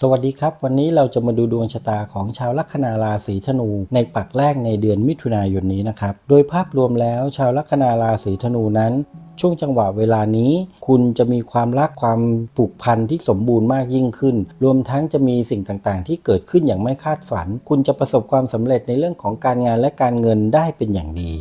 สวัสดีครับ วันนี้เราจะมาดูดวงชะตาของชาวลัคนาราศีธนู ในปักแรกในเดือนมิถุนายนนี้นะครับ โดยภาพรวมแล้วชาวลัคนาราศีธนูนั้น ช่วงจังหวะเวลานี้ คุณจะมีความรักความผูกพันที่สมบูรณ์มากยิ่งขึ้น รวมทั้งจะมีสิ่งต่างๆ ที่เกิดขึ้นอย่างไม่คาดฝัน คุณจะประสบความสำเร็จในเรื่องของการงานและการเงินได้เป็นอย่างดี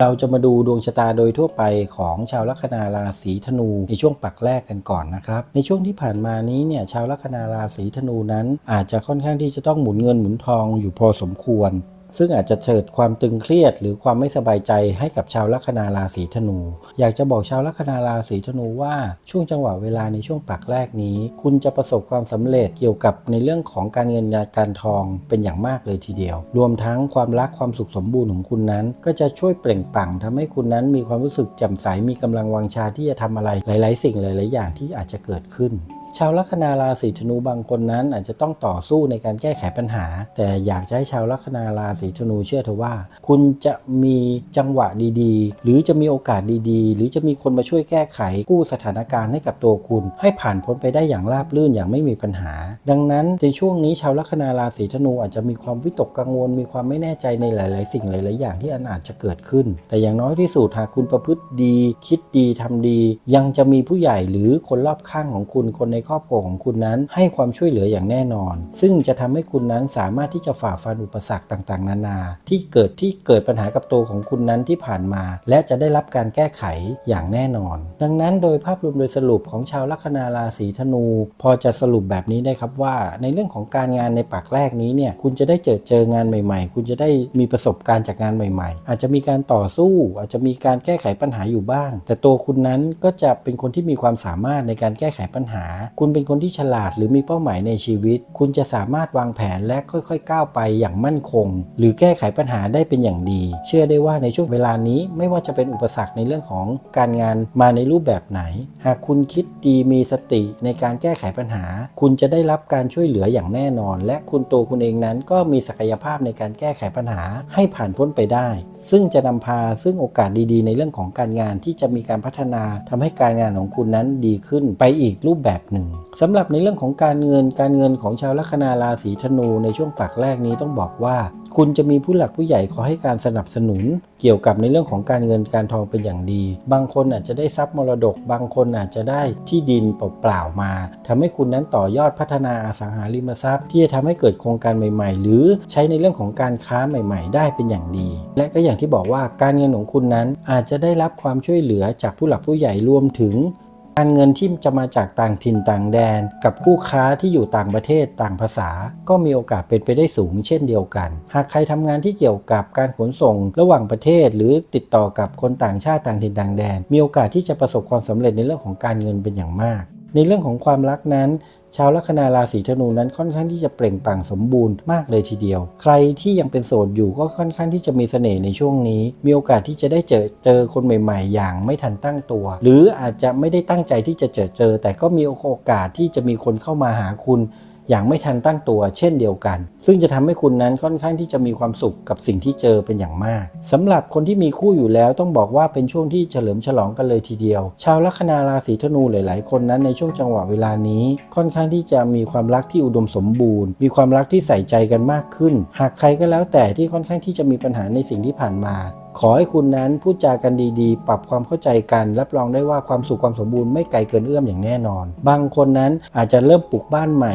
เราจะมาดูดวงชะตาโดยทั่วไปของชาวลัคนาราศีธนูในช่วงปักแรกกันก่อนนะครับ ในช่วงที่ผ่านมานี้เนี่ยชาวลัคนาราศีธนูนั้น อาจจะค่อนข้างที่จะต้องหมุนเงินหมุนทองอยู่พอสมควร ซึ่งอาจจะเกิดความตึงเครียด หรือความไม่สบายใจให้กับชาวลัคนาราศีธนู อยากจะบอกชาวลัคนาราศีธนูว่าช่วงจังหวะเวลาในช่วงปักแรกนี้ คุณจะประสบความสำเร็จเกี่ยวกับในเรื่องของการเงินการทองเป็นอย่างมากเลยทีเดียว รวมทั้งความรักความสุขสมบูรณ์ของคุณนั้น ก็จะช่วยเปล่งปลั่งทำให้คุณนั้นมีความรู้สึกแจ่มใสมีกำลังวังชาที่จะทำอะไรหลาย ๆ สิ่งหลาย ๆ อย่างที่อาจจะเกิดขึ้น ชาวลัคนาราศีธนูบางคนนั้นอาจจะต้องต่อสู้ในการแก้ไขปัญหา แต่อยากจะให้ชาวลัคนาราศีธนูเชื่อเถอะว่า คุณจะมีจังหวะดีๆ หรือจะมีโอกาสดีๆ หรือจะมีคนมาช่วยแก้ไขกู้สถานการณ์ให้กับตัวคุณ ให้ผ่านพ้นไปได้อย่างราบรื่นอย่างไม่มีปัญหา ดังนั้นในช่วงนี้ชาวลัคนาราศีธนูอาจจะมีความวิตกกังวล มีความไม่แน่ใจในหลาย ๆ สิ่งหลาย ๆ อย่างที่อันอาจจะเกิดขึ้น แต่อย่างน้อยที่สุดหากคุณประพฤติดี คิดดีทำดี ยังจะมีผู้ใหญ่หรือคนรอบข้างของคุณคนในครอบครัวของคุณนั้นให้ความช่วยเหลืออย่างแน่นอน ซึ่งจะทำให้คุณนั้นสามารถที่จะฝ่าฟันอุปสรรคต่างๆ นานา ที่เกิดที่เกิดปัญหากับตัวของคุณนั้นที่ผ่านมา และจะได้รับการแก้ไขอย่างแน่นอน ดังนั้นโดยภาพรวมโดยสรุปของชาวลัคนาราศีธนู พอจะสรุปแบบนี้ได้ครับว่า ในเรื่องของการงานในปากแรกนี้เนี่ยคุณจะได้เจอเจองานใหม่ ๆ คุณจะได้มีประสบการณ์จากงานใหม่ ๆ อาจจะมีการต่อสู้ อาจจะมีการแก้ไขปัญหาอยู่บ้าง แต่ตัวคุณนั้นก็จะเป็นคนที่มีความสามารถในการแก้ไขปัญหาคุณเป็นคนที่ฉลาดหรือมีเป้าหมายในชีวิต คุณจะสามารถวางแผนและค่อยๆ ก้าวไปอย่างมั่นคง หรือแก้ไขปัญหาได้เป็นอย่างดี เชื่อได้ว่าในช่วงเวลานี้ไม่ว่าจะเป็นอุปสรรคในเรื่องของการงานมาในรูปแบบไหน หากคุณคิดดีมีสติในการแก้ไขปัญหา คุณจะได้รับการช่วยเหลืออย่างแน่นอน และคุณตัวคุณเองนั้นก็มีศักยภาพในการแก้ไขปัญหาให้ผ่านพ้นไปได้ ซึ่งจะนำพาซึ่งโอกาสดีๆ ในเรื่องของการงานที่จะมีการพัฒนาทำให้การงานของคุณนั้นดีขึ้นไปอีกรูปแบบหนึ่งสำหรับในเรื่องของการเงินการเงินของชาวลัคนาราศีธนูในช่วงปักแรกนี้ต้องบอกว่า คุณจะมีผู้หลักผู้ใหญ่ขอให้การสนับสนุน เกี่ยวกับในเรื่องของการเงินการทองเป็นอย่างดี บางคนอาจจะได้ทรัพย์มรดก บางคนอาจจะได้ที่ดินเปล่าๆมาทำให้คุณนั้นต่อยอดพัฒนาอสังหาริมทรัพย์ ที่จะทำให้เกิดโครงการใหม่ ๆ หรือใช้ในเรื่องของการค้าใหม่ ๆ ได้เป็นอย่างดี และก็อย่างที่บอกว่าการเงินของคุณนั้นอาจจะได้รับความช่วยเหลือจากผู้หลักผู้ใหญ่รวมถึง การเงินที่จะมาจากต่างถิ่นต่างแดน กับคู่ค้าที่อยู่ต่างประเทศต่างภาษา ก็มีโอกาสเป็นไปได้สูงเช่นเดียวกัน หากใครทำงานที่เกี่ยวกับการขนส่งระหว่างประเทศ หรือติดต่อกับคนต่างชาติต่างถิ่นต่างแดน มีโอกาสที่จะประสบความสำเร็จในเรื่องของการเงินเป็นอย่างมาก ในเรื่องของความรักนั้น ชาวลัคนาราศีธนูนั้นค่อนข้างที่จะเปล่งปลั่งสมบูรณ์มากเลยทีเดียว ใครที่ยังเป็นโสดอยู่ก็ค่อนข้างที่จะมีเสน่ห์ในช่วงนี้ มีโอกาสที่จะได้เจอเจอคนใหม่ๆ อย่างไม่ทันตั้งตัว หรืออาจจะไม่ได้ตั้งใจที่จะเจอเจอ แต่ก็มีโอกาสที่จะมีคนเข้ามาหาคุณ อย่างไม่ทันตั้งตัวเช่นเดียวกัน ซึ่งจะทำให้คุณนั้นค่อนข้างที่จะมีความสุขกับสิ่งที่เจอเป็นอย่างมากสำหรับคนที่มีคู่อยู่แล้วต้องบอกว่าเป็นช่วงที่เฉลิมฉลองกันเลยทีเดียว ชาวลัคนาราศีธนูหลาย ๆ คนนั้นในช่วงจังหวะเวลานี้ ค่อนข้างที่จะมีความรักที่อุดมสมบูรณ์ มีความรักที่ใส่ใจกันมากขึ้น หากใครก็แล้วแต่ที่ค่อนข้างที่จะมีปัญหาในสิ่งที่ผ่านมาขอให้คุณนั้นพูดจากันดีๆ ปรับความเข้าใจกัน รับรองได้ว่าความสุขความสมบูรณ์ไม่ไกลเกินเอื้อมอย่างแน่นอน บางคนนั้นอาจจะเริ่มปลูกบ้านใหม่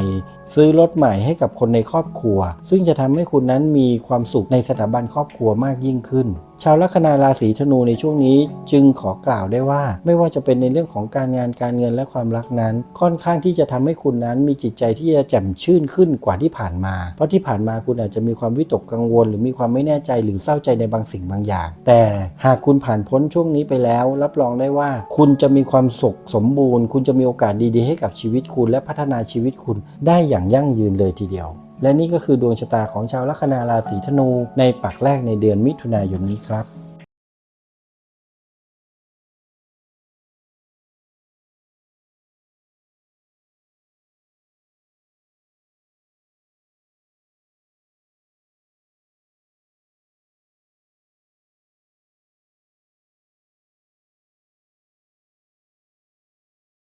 ซื้อรถใหม่ให้กับคนในครอบครัว ซึ่งจะทำให้คุณนั้นมีความสุขในสถาบันครอบครัวมากยิ่งขึ้น ชาวลัคนาราศีธนูในช่วงนี้จึงขอกล่าวได้ว่า ไม่ว่าจะเป็นในเรื่องของการงานการเงินและความรักนั้น ค่อนข้างที่จะทำให้คุณนั้นมีจิตใจที่จะแจ่มชื่นขึ้นกว่าที่ผ่านมา เพราะที่ผ่านมาคุณอาจจะมีความวิตกกังวล หรือมีความไม่แน่ใจหรือเศร้าใจในบางสิ่งบางอย่าง แต่หากคุณผ่านพ้นช่วงนี้ไปแล้ว รับรองได้ว่า คุณจะมีความสุขสมบูรณ์ คุณจะมีโอกาสดีๆ ให้กับชีวิตคุณและพัฒนาชีวิตคุณได้อย่างยั่งยืนเลยทีเดียว และนี่ก็คือดวงชะตาของชาวลัคนาราศีธนูในปักแรกในเดือนมิถุนายนนี้ครับ